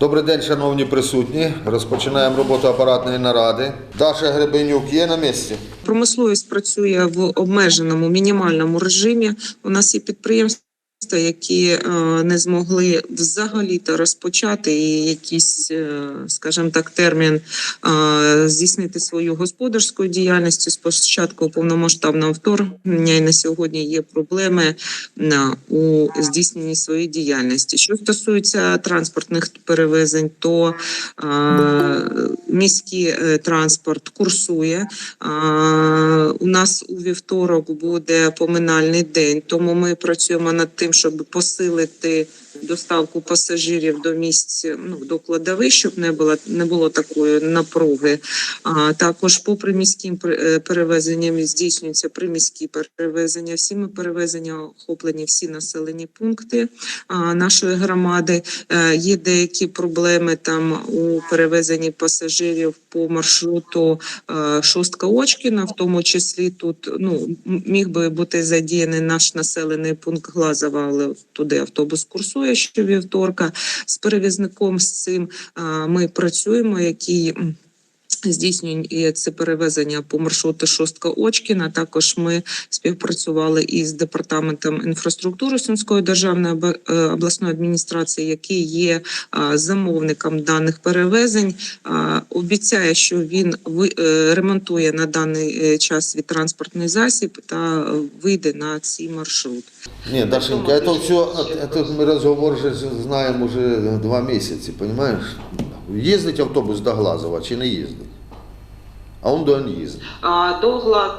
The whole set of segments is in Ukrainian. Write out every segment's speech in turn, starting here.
Добрий день, шановні присутні. Розпочинаємо роботу апаратної наради. Даша Гребенюк є на місці? Промисловість працює в обмеженому мінімальному режимі. У нас є підприємства, які е, не змогли взагалі-то розпочати і якийсь, е, скажімо так, термін е, здійснити свою господарську діяльність з початку повномасштабного вторгнення. І на сьогодні є проблеми у здійсненні своєї діяльності. Що стосується транспортних перевезень, то міський е, транспорт курсує. У нас у вівторок буде поминальний день, тому ми працюємо над тим, щоб посилити доставку пасажирів до місць ну до кладовищ, щоб не було не було такої напруги. А також по приміським е, перевезенням здійснюються приміські перевезення. Всіми перевезення охоплені всі населені пункти а, нашої громади. Е, Є деякі проблеми там у перевезенні пасажирів по маршруту е, Шостка Очкіна, в тому числі тут ну міг би бути задіяний наш населений пункт Глазова, але туди автобус курсує щовівторка. З перевізником з цим ми працюємо, який. м, Здійснює це перевезення по маршруту Шостка Очкіна. Також ми співпрацювали із департаментом інфраструктури Сумської державної об- е, обласної адміністрації, який є а, замовником даних перевезень. А, Обіцяє, що він ви- е, ремонтує на даний е, час свій транспортний засіб та е, вийде на цей маршрут. Ні, Дашенька, это все, это мы разговор же знаємо уже два місяці, понимаешь? Їздить автобус до Глазова чи не їздить? А он до їздить. А до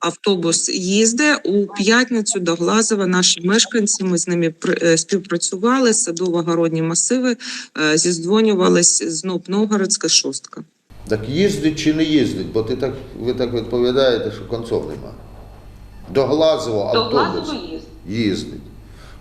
Автобус їздить у п'ятницю до Глазова. Наші мешканці. Ми з ними е, співпрацювали. Садово-городні масиви е, зіздзвонювались з Ноб Новгородська шостка. Так їздить чи не їздить? Бо ти так, ви так відповідаєте, що концов нема. До Глазова автобус їздить.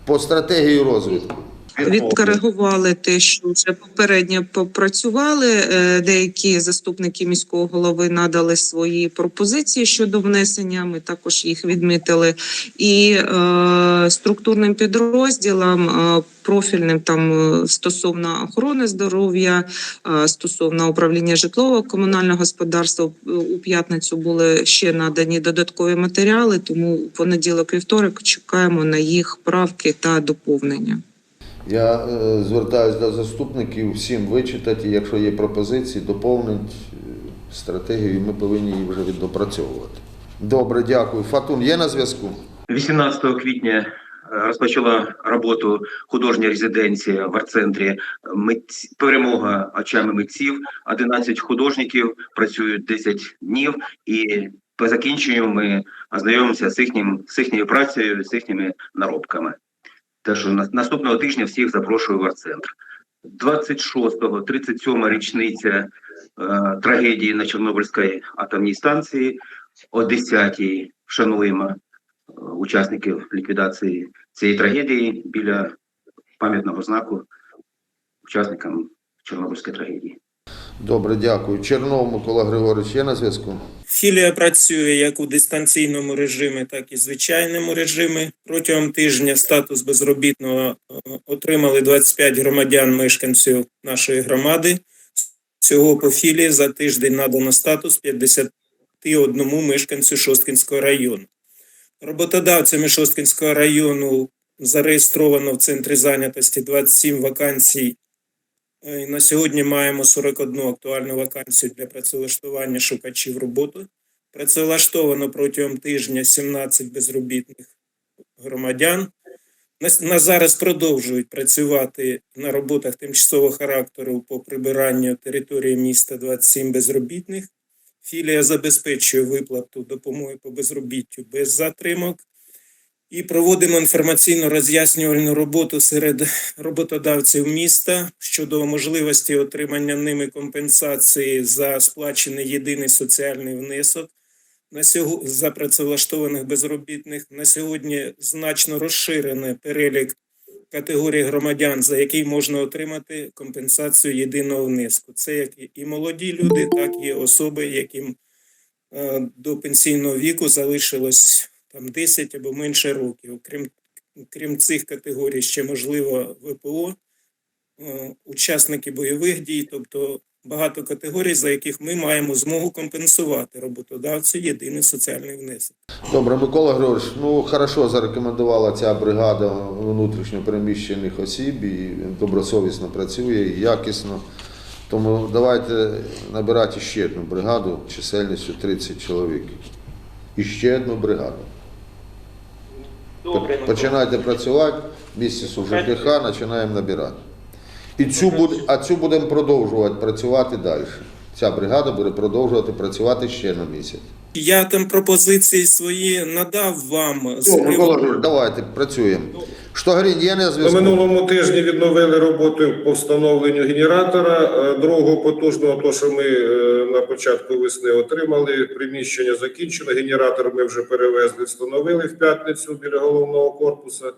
По стратегії розвитку. Відкоригували те, що вже попередньо попрацювали. Е, Деякі заступники міського голови надали свої пропозиції щодо внесення. Ми також їх відмітили. І е, структурним підрозділам е, профільним там е, стосовно охорони здоров'я, е, стосовно управління житлового комунального господарства у п'ятницю були ще надані додаткові матеріали. Тому понеділок вівторок чекаємо на їх правки та доповнення. Я е, звертаюся до заступників всім вичитати, якщо є пропозиції, доповнити е, стратегію, ми повинні її вже віддопрацьовувати. Добре, дякую. Фатун є на зв'язку? 18 квітня е, розпочала роботу художня резиденція в арт-центрі «Митць- перемога очами митців. 11 художників працюють 10 днів, і по закінченню ми ознайомимося з їхнім з їхньою працею, з їхніми наробками. Те, що наступного тижня всіх запрошую в арт-центр. 26-го, 37 річниця е, трагедії на Чорнобильській атомній станції. О 10-й вшануємо е, учасників ліквідації цієї трагедії біля пам'ятного знаку учасникам Чорнобильської трагедії. Добре, дякую. Чернов Микола Григорович є на зв'язку? Філія працює як у дистанційному режимі, так і звичайному режимі. Протягом тижня статус безробітного е, отримали 25 громадян мешканців нашої громади. Всього по філії за тиждень надано статус 51 мешканцю Шосткінського району. Роботодавцями Шосткінського району зареєстровано в центрі зайнятості 27 вакансій На сьогодні маємо 41 актуальну вакансію для працевлаштування шукачів роботи. Працевлаштовано протягом тижня 17 безробітних громадян. На, на зараз продовжують працювати на роботах тимчасового характеру по прибиранню території міста 27 безробітних. Філія забезпечує виплату допомоги по безробіттю без затримок. І проводимо інформаційно роз'яснювальну роботу серед роботодавців міста щодо можливості отримання ними компенсації за сплачений єдиний соціальний внесок на сього... за працевлаштованих безробітних. На сьогодні значно розширений перелік категорій громадян, за який можна отримати компенсацію єдиного внеску. Це як і молоді люди, так і особи, яким е, до пенсійного віку залишилось там 10 або менше років. Крім, крім цих категорій, ще можливо ВПО е, учасники бойових дій, тобто багато категорій, за яких ми маємо змогу компенсувати роботодавцю єдиний соціальний внесок. Добре, Микола Григорович, ну хорошо зарекомендувала ця бригада внутрішньо переміщених осіб і добросовісно працює і якісно. Тому давайте набирати ще одну бригаду чисельністю 30 чоловік. І ще одну бригаду. Добре, Починайте працювати, місці з ЖКХ починаємо набирати. І цю буде, а цю будемо продовжувати працювати далі. Ця бригада буде продовжувати працювати ще на місяць. Я там пропозиції свої надав вам з О, Микола Григорович, давайте працюємо. Штогрін є на На зв'язку? минулому тижні відновили роботу по встановленню генератора. Е, Другого потужного, то що ми е, на початку весни отримали, приміщення закінчено. Генератор ми вже перевезли, встановили в п'ятницю біля головного корпуса.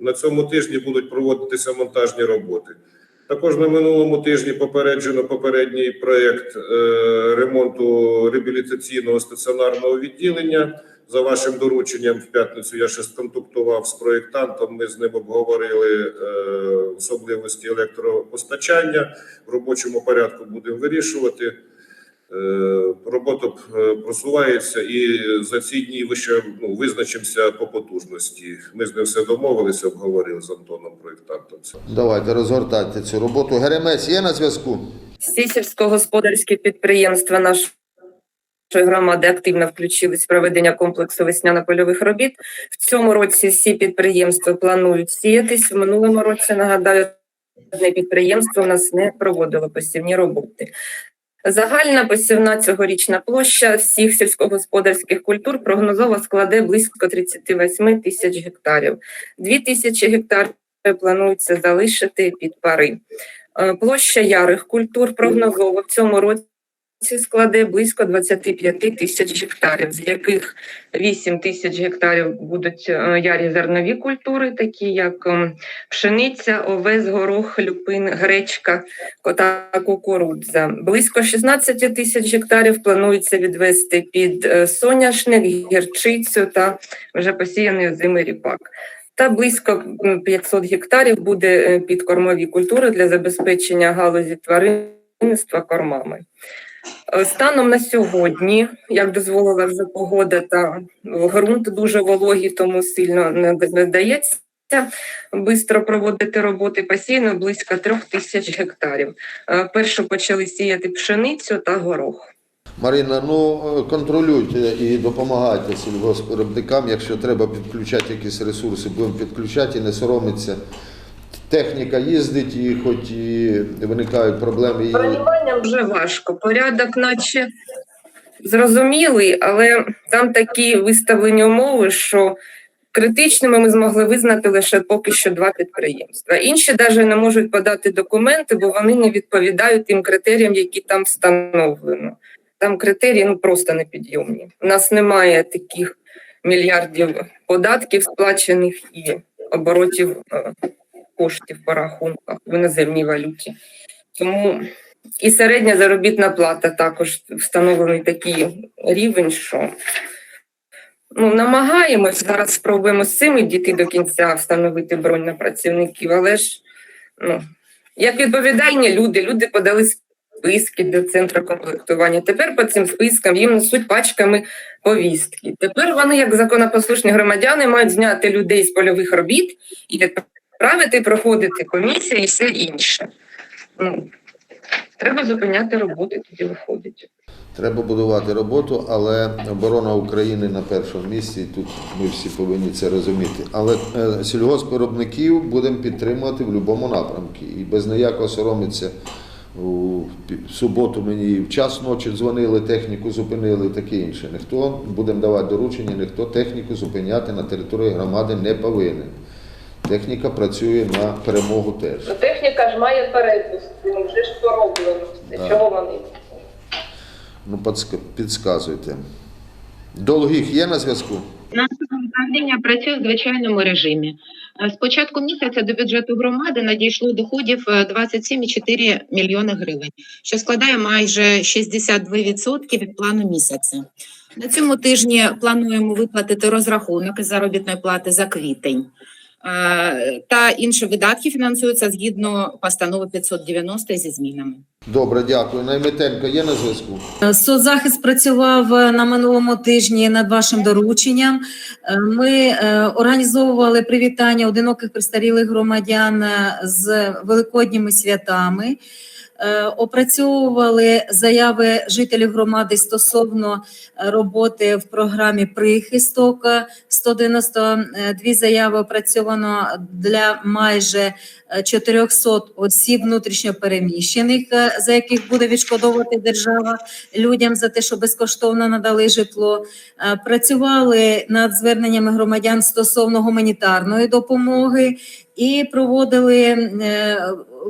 На цьому тижні будуть проводитися монтажні роботи. Також на минулому тижні попереджено попередній проєкт е, ремонту реабілітаційного стаціонарного відділення. За вашим дорученням, в п'ятницю я ще сконтактував з проєктантом. Ми з ним обговорили е, особливості електропостачання. В робочому порядку будемо вирішувати. Е, робота е, просувається, і за ці дні ви ще ну, визначимося по потужності. Ми з ним все домовилися, обговорили з Антоном проєктантом. Давайте розгортайте цю роботу. Геремець є на зв'язку? Всі сільськогосподарські підприємства нашої громади активно включились в проведення комплексу весняно-польових робіт. В цьому році всі підприємства планують сіятись. В минулому році, нагадаю, одне підприємство у нас не проводило посівні роботи. Загальна посівна цьогорічна площа всіх сільськогосподарських культур прогнозово складе близько 38 тисяч гектарів. 2 тисячі гектарів планується залишити під пари. Е, Площа ярих культур прогнозово в цьому році складе близько 25 тисяч гектарів, з яких 8 тисяч гектарів будуть е, ярі зернові культури, такі як ем, пшениця, овес, горох, люпин, гречка, кота кукурудза. Близько 16 тисяч гектарів планується відвести під е, соняшник, гірчицю та вже посіяний озимий ріпак та близько м, 500 гектарів буде е, під кормові культури для забезпечення галузі тваринництва кормами. Е, Станом на сьогодні, як дозволила вже погода та ґрунт дуже вологий, тому сильно не дається швидко проводити роботи посіяно близько трьох тисяч гектарів. Е, Першу почали сіяти пшеницю та горох. Марина, ну е, контролюйте і допомагайте сільгоспвиробникам. Якщо треба підключати якісь ресурси, будемо підключати і не соромиться. Техніка їздить, і хоч і виникають проблеми. І... Бронюванням вже важко. Порядок, наче зрозумілий, але там такі виставлені умови, що критичними ми змогли визнати лише поки що два підприємства. Інші навіть не можуть подати документи, бо вони не відповідають тим критеріям, які там встановлено. Там критерії ну просто непідйомні. У нас немає таких мільярдів податків сплачених і оборотів е, коштів по рахунках в іноземній валюті. Тому і середня заробітна плата також встановлений такий рівень, що ну, намагаємось зараз спробуємо з цим дійти до кінця встановити бронь на працівників, але ж ну, як відповідальні люди, люди подали списки до центру комплектування. Тепер по цим спискам їм несуть пачками повістки. Тепер вони, як законопослушні громадяни, мають зняти людей з польових робіт і відправити проходити комісії і все інше. Ну, треба зупиняти роботи, тоді виходить. Треба будувати роботу, але оборона України на першому місці. Тут ми всі повинні це розуміти. Але е, сільгоспвиробників будемо підтримувати в будь-якому напрямку. І без ніякого соромиться. У суботу мені в час ночі дзвонили, техніку зупинили і таке інше. Ніхто будемо давати доручення, ніхто техніку зупиняти на території громади не повинен. Техніка працює на перемогу теж. Ну, техніка ж має перепуск, вже ж пороблено. Да. Чого вони? Ну, підсказуйте. Долгих є на зв'язку? Наше управління працює в звичайному режимі. Е, З початку місяця до бюджету громади надійшло доходів е, 27,4 мільйони гривень, що складає майже 62% від плану місяця. На цьому тижні плануємо виплатити розрахунок із заробітної плати за квітень. Е, Та інші видатки фінансуються згідно постанови 590 зі змінами. Добре, дякую. Найметенко є на зв'язку? Соцзахист працював е, на минулому тижні над вашим дорученням. Е, Ми е, організовували привітання одиноких престарілих громадян е, з великодніми святами. Е, Опрацьовували заяви жителів громади стосовно е, роботи в програмі прихисток. Е, 192 заяви опрацьовано для майже е, 400 осіб внутрішньопереміщених, е, за яких буде відшкодовувати держава людям за те, що безкоштовно надали житло. Е, Працювали над зверненнями громадян стосовно гуманітарної допомоги і проводили е,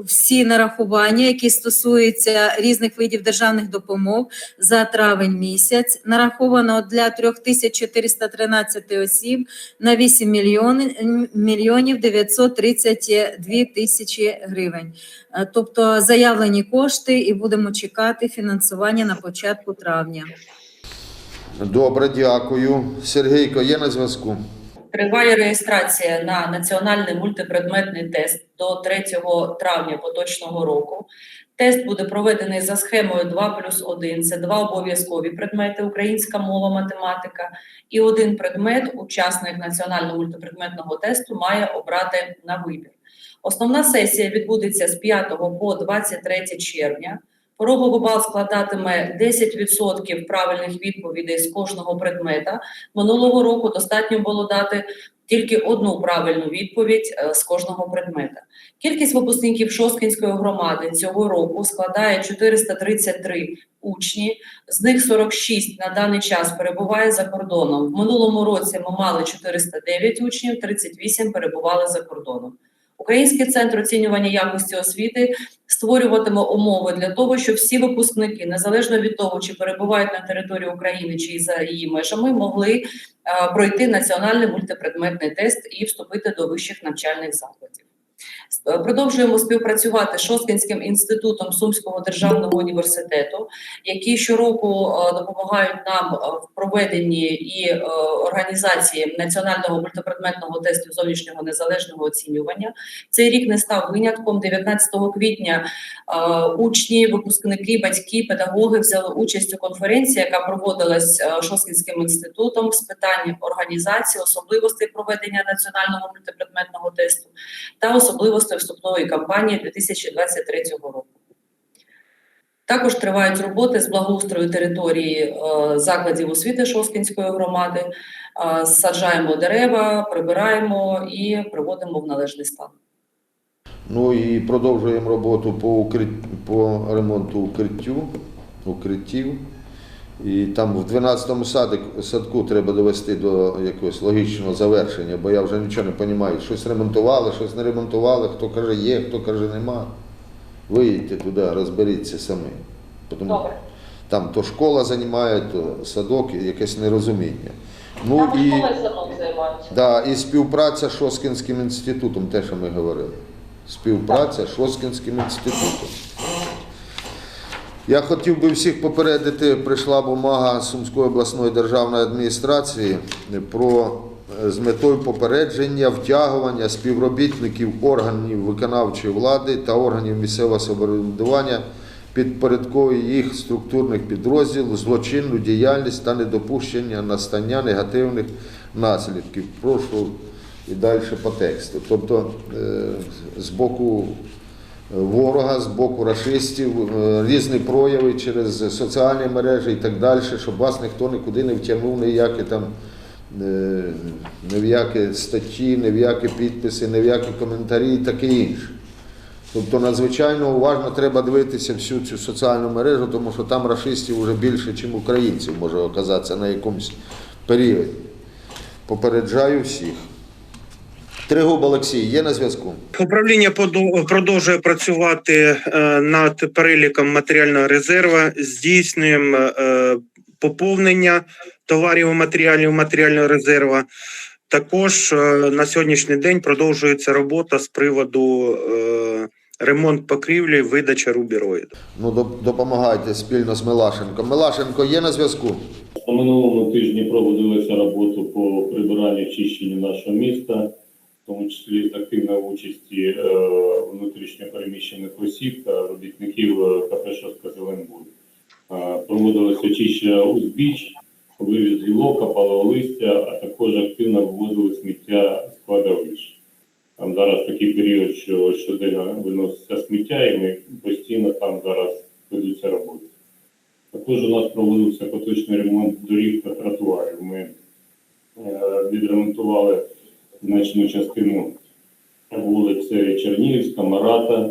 всі нарахування, які стосуються різних видів державних допомог за травень місяць. Нараховано для 3413 осіб на 8 мільйонів, мільйонів 932 тисячі гривень. Е, Тобто заявлені кошти і будемо чекати фінансування на початку травня. Добре, дякую. Сергійко є на зв'язку? Триває реєстрація на національний мультипредметний тест до 3 травня поточного року. Тест буде проведений за схемою 2 плюс 1. Це два обов'язкові предмети: українська мова, математика. І один предмет учасник національного мультипредметного тесту має обрати на вибір. Основна сесія відбудеться з 5 по 23 червня. Пороговий бал складатиме 10% правильних відповідей з кожного предмета. Минулого року достатньо було дати тільки одну правильну відповідь е, з кожного предмета. Кількість випускників Шосткинської громади цього року складає 433 учні, з них 46 на даний час перебуває за кордоном. В минулому році ми мали 409 учнів, 38 перебували за кордоном. Український центр оцінювання якості освіти створюватиме умови для того, щоб всі випускники, незалежно від того, чи перебувають на території України чи за її межами, могли е, пройти національний мультипредметний тест і вступити до вищих навчальних закладів. Е, Продовжуємо співпрацювати з Шосткинським інститутом Сумського державного університету, які щороку е, допомагають нам е, в проведенні і організації національного мультипредметного тесту зовнішнього незалежного оцінювання. Цей рік не став винятком. 19 квітня учні, випускники, батьки, педагоги взяли участь у конференції, яка проводилась Шосткинським інститутом з питань організації, особливостей проведення національного мультипредметного тесту та особливостей вступної кампанії 2023 року. Також тривають роботи з благоустрою території е, закладів освіти Шоскінської громади. Е, саджаємо дерева, прибираємо і приводимо в належний стан. Ну і продовжуємо роботу по, укрит... по ремонту укриттю, укриттів. І там в 12-му садку треба довести до якогось логічного завершення, бо я вже нічого не розумію. Щось ремонтували, щось не ремонтували, хто каже є, хто каже нема. Виїдьте туди, розберіться самі. Тому Добре. там то школа займає, то садок, якесь нерозуміння. Ну Там і, да, і співпраця з Шоскінським інститутом, те, що ми говорили. Співпраця з Шоскінським інститутом. Я хотів би всіх попередити, прийшла бумага Сумської обласної державної адміністрації про е, з метою попередження втягування співробітників органів виконавчої влади та органів місцевого самоврядування підпорядковує їх структурних підрозділів, злочинну діяльність та недопущення настання негативних наслідків. Прошу і далі по тексту. Тобто е, з боку ворога, з боку расистів, е, різні прояви через соціальні мережі і так далі, щоб вас ніхто нікуди не втягнув, ніякі там е, ні в які статті, ні в які підписи, які коментарі і таке інше. Тобто надзвичайно уважно треба дивитися всю цю соціальну мережу, тому що там расистів вже більше, ніж українців може оказатися на якомусь періоді. Попереджаю всіх. Тригуб Олексій є на зв'язку? Управління продовжує працювати е, над переліком матеріального резерву, здійснюємо е, поповнення товарів і матеріалів матеріального резерву. Також е, на сьогоднішній день продовжується робота з приводу ремонт покрівлі, видача рубіроїду. Ну, допомагайте спільно з Милашенком. Милашенко є на зв'язку? На минулому тижні проводилася робота по прибиранню чищенню нашого міста. Тому числі активної участі е, внутрішньопереміщених осіб та робітників е, КП «Шостка Зеленбуд». Е, Проводилось очищення узбіч, вивіз гілок, опалого а також активно вивозили сміття з кладовищ. Там зараз такий період, що щоденно виноситься сміття, і ми постійно там зараз ведуться роботи. Також у нас проводився поточний ремонт доріг та тротуарів. Ми е, відремонтували значну частину вулиці Чернігівська, Марата,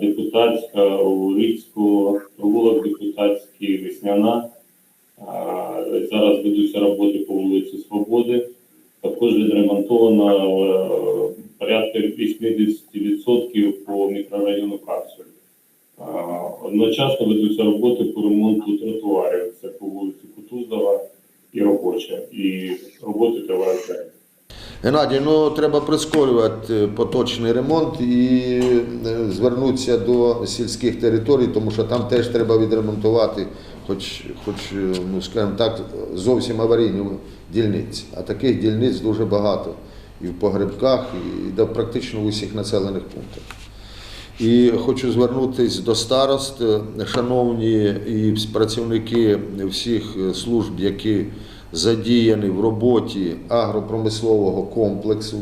Депутатська, Урицького, провулок Депутатський, Весняна. Зараз ведуться роботи по вулиці Свободи. Також відремонтовано е, порядка 80% по мікрорайону Капсуль. Одночасно ведуться роботи по ремонту тротуарів. Це по вулиці Кутузова і робоча. І роботи тривають далі. Геннадій, ну треба прискорювати е, поточний ремонт і е, звернутися до сільських територій, тому що там теж треба відремонтувати, хоч, хоч е, ну скажімо так, зовсім аварійні дільниці. А таких дільниць дуже багато і в погребках, і да, практично в усіх населених пунктах. І хочу звернутися до старост, шановні і працівники всіх служб, які задіяні в роботі агропромислового комплексу.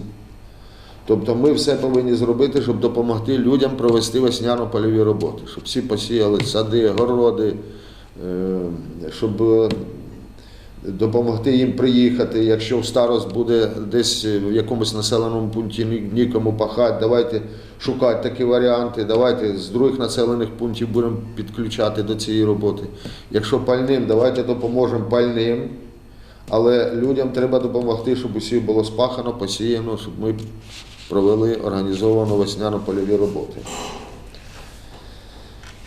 Тобто ми все повинні зробити, щоб допомогти людям провести весняно-польові роботи, щоб всі посіяли сади, городи, е, щоб е, допомогти їм приїхати. Якщо в старост буде десь в якомусь населеному пункті нікому пахати, давайте шукати такі варіанти, давайте з других населених пунктів будемо підключати до цієї роботи. Якщо пальним, давайте допоможемо пальним. Але людям треба допомогти, щоб усі було спахано, посіяно, щоб ми провели організовану весняно-польові роботи.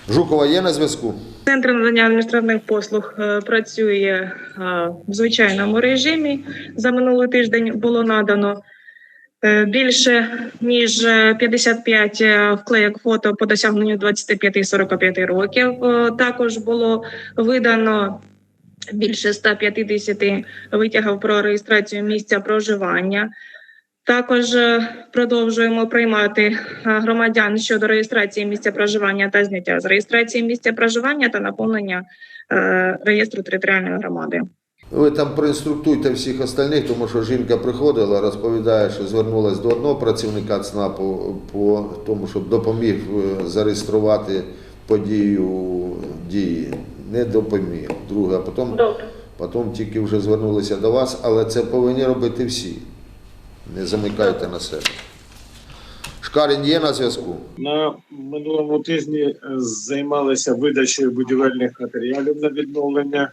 Жукова є на зв'язку? Центр надання адміністративних послуг е, працює е, в звичайному режимі. За минулий тиждень було надано е, більше ніж е, 55 е, вклеєк фото по досягненню 25-45 років. Також було видано більше 150 витягів про реєстрацію місця проживання. Також е, продовжуємо приймати е, громадян щодо реєстрації місця проживання та зняття з реєстрації місця проживання та наповнення е, реєстру територіальної громади. Ви там проінструктуйте всіх остальних, тому що жінка приходила, розповідає, що звернулася до одного працівника ЦНАПу по тому, щоб допоміг зареєструвати подію дії. Не допоміг. Друге, а потім, потім тільки вже звернулися до вас, але це повинні робити всі. Не замикайте на себе. Шкарін є на зв'язку? На минулому тижні е, займалися видачею будівельних матеріалів на відновлення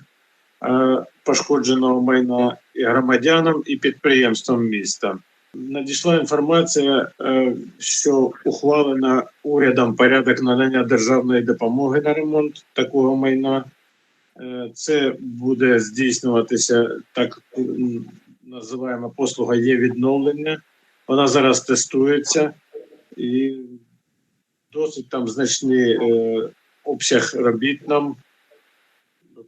е, пошкодженого майна і громадянам і підприємствам міста. Надійшла інформація, е, що ухвалено урядом порядок надання державної допомоги на ремонт такого майна. Е, Це буде здійснюватися так називаємо послуга є відновлення. Вона зараз тестується і досить там значний е, обсяг робіт нам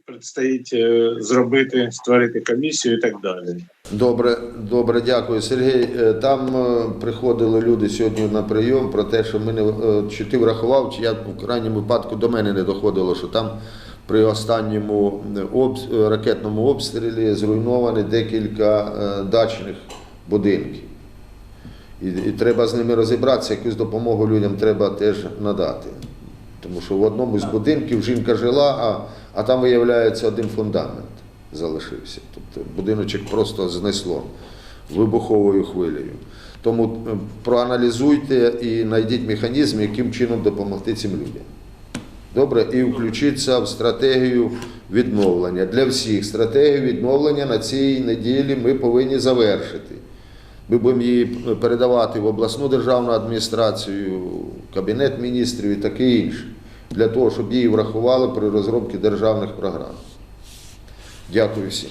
предстоїть е, зробити, створити комісію і так далі. Добре, добре, дякую. Сергій, е, там е, приходили люди сьогодні на прийом про те, що ми не чи ти врахував, чи я в крайньому випадку до мене не доходило, що там при останньому обс- ракетному обстрілі зруйновані декілька дачних будинків. І, і треба з ними розібратися, якусь допомогу людям треба теж надати. Тому що в одному з будинків жінка жила, а, а там виявляється один фундамент залишився. Тобто будиночок просто знесло вибуховою хвилею. Тому е, проаналізуйте і знайдіть механізм, яким чином допомогти цим людям. Добре, і включіться в стратегію відновлення. Для всіх стратегію відновлення на цій неділі ми повинні завершити. Ми будемо її передавати в обласну державну адміністрацію, кабінет міністрів і таке інше, для того, щоб її врахували при розробці державних програм. Дякую всім.